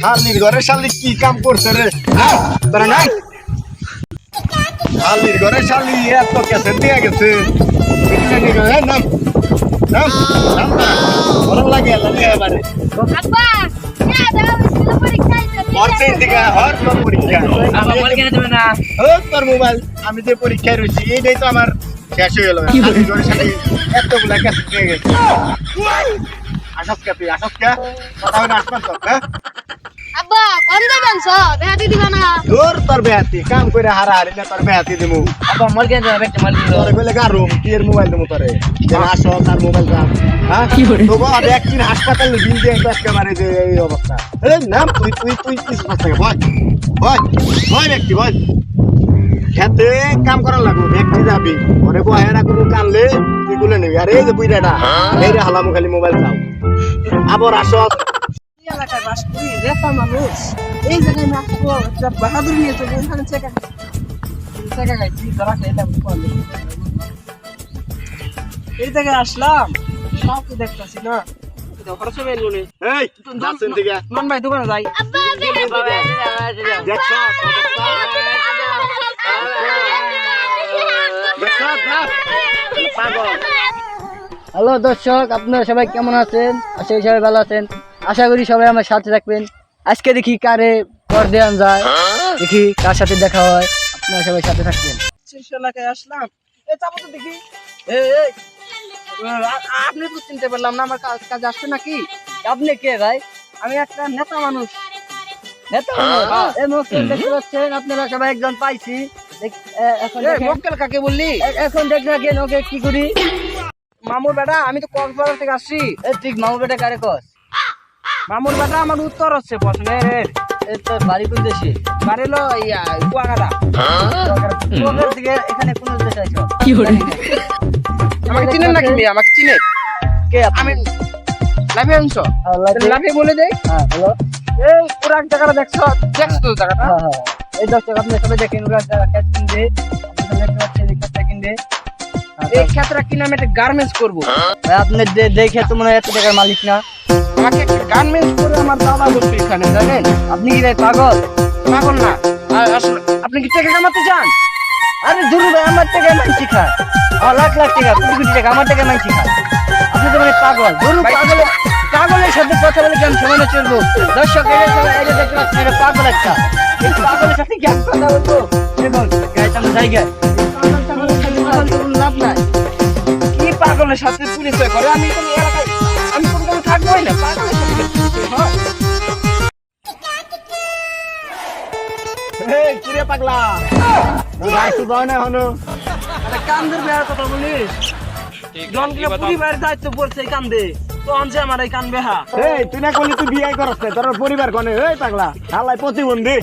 শালির ঘরে শালি কি কাম করছে রে? হ্যাঁ শালির ঘরে শালি এত কেসে দিয়ে গেছে। নি নাম নাম নাম ভালো লাগে এবারে। না। না আমি যে পরীক্ষায় রয়েছি এইটাই তো আমার শেষ হয়ে গেল। এতগুলা কেসে দিয়ে গেছে। আসক কে তুই আসক কে কথা আসবার তো হ্যাঁ? আব্বা কম দেবেন সো বেহাতি দিবা না। তোর তোর বেহাতি কাম করে হারা হারি না তোর বেহাতি দিমু। মোবাইল কিনে দেবে একটা মোবাইল দিল তোরে কইলে গারো কি এর মোবাইল দিমু তোরে? যেন আসো তার মোবাইল দাম হ্যাঁ? তো গো আর একদিন হাসপাতালে বিল দিয়ে তো একেবারে যে এই অবস্থা। এই নাম তুই তুই তুই তুই পাঁচ টাকা বল বল বল ব্যক্তি বল। খেতে কাম করার লাগবে ব্যক্তি যাবি। ওরে বহে না কোনো কানলে তুই গুলে নিবি। আর এই যে বুইরাটা এই রে হালামু খালি মোবাইল দাও আবার আসো। এলাকায় বাস করি রেতা মানুষ এই জায়গায় একটা বাহাদুর নিয়ে চলবো ওখানে চেকা চেকা খাইছি ধরা খাইলাম কলে। এই জায়গায় আসলাম দেখতেছি না ভাই দোকানে যাই হ্যালো দর্শক আপনারা সবাই কেমন আছেন আশা করি সবাই ভালো আছেন আশা করি সবাই আমার সাথে থাকবেন। আজকে দেখি কারে কর দেওয়ান যায়। দেখি কার সাথে দেখা হয়। আপনারা সবাই সাথে থাকবেন। এলাকায় আসলাম। এ চাপো তো দেখি। এ আপনি তো চিনতে পারলাম না আমার কাজ কাজে আসছে নাকি? আপনি কে ভাই? আমি একটা নেতা মানুষ। নেতা মানুষ। এই মুখ দেখতে পাচ্ছেন? আপনারা সবাই একজন পাইছি। এখন মক্কেল কাকে বললি? এখন দেখ না কেন ওকে কি করি? মামুর বেটা আমি তো কক্সবাজার থেকে আসছি। এ ঠিক মামু বেটা কারে কস? মামুর বেটা আমার উত্তর হচ্ছে প্রশ্নের এ তোর বাড়ি কোন দেশে বাড়ি হলো ইয়া কুয়াকাটা। তোদের দিকে এখানে কোন দেশে আছো আমাকে চিনেন নাকি মেয়ে? আমাকে চিনেন কে আপনি? আমি লাভে অংশ। লাভে বলে দেই। হ্যাঁ হ্যালো। এই পুরান জায়গাটা দেখছ? দেখছ তো জায়গাটা? হ্যাঁ হ্যাঁ এই আপনি সবাই দেখেন ওরা কিনবে। এই কিনবে। ক্ষেত্রে একটা গার্মেন্টস করব আপনি দেখে তো মনে হয় এত টাকার মালিক না। আমাকে গার্মেন্টস করে আমার দাদা বলছে এখানে জানেন? আপনি কি পাগল? পাগল না। আসলে আপনি কি টাকা কামাতে চান? আরে দূর ভাই আমার টাকায় মানছি খায়? আমার লাখ লাখ টাকা কোটি কোটি টাকা আমার টাকায় মানছি খায়? আপনি তো মানে পাগল। ভাই- পাগল পাগলের সাথে কথা বলে কেমন সময় চলবো? দর্শক এটা দেখতে পাচ্ছেন এটা পাগল একটা। এই পাগলের সাথে কি কথা বলব? দেখুন লাভ নাই। কি পাগলের সাথে পরিচয় করে? আমি এলাকায় কিরে পাগলা। ভাই তুই বাও না হনো আরে কান্দের বেয়ার কথা বলিস? জনগুলো পরিবারের দায়িত্ব পড়ছে এই কান্দে। তো আনছে আমার এই কান বেহা। এই তুই না করলি তুই বিয়ে করছ তোর পরিবার কনে। এই পাগলা হালাই প্রতিবন্ধী।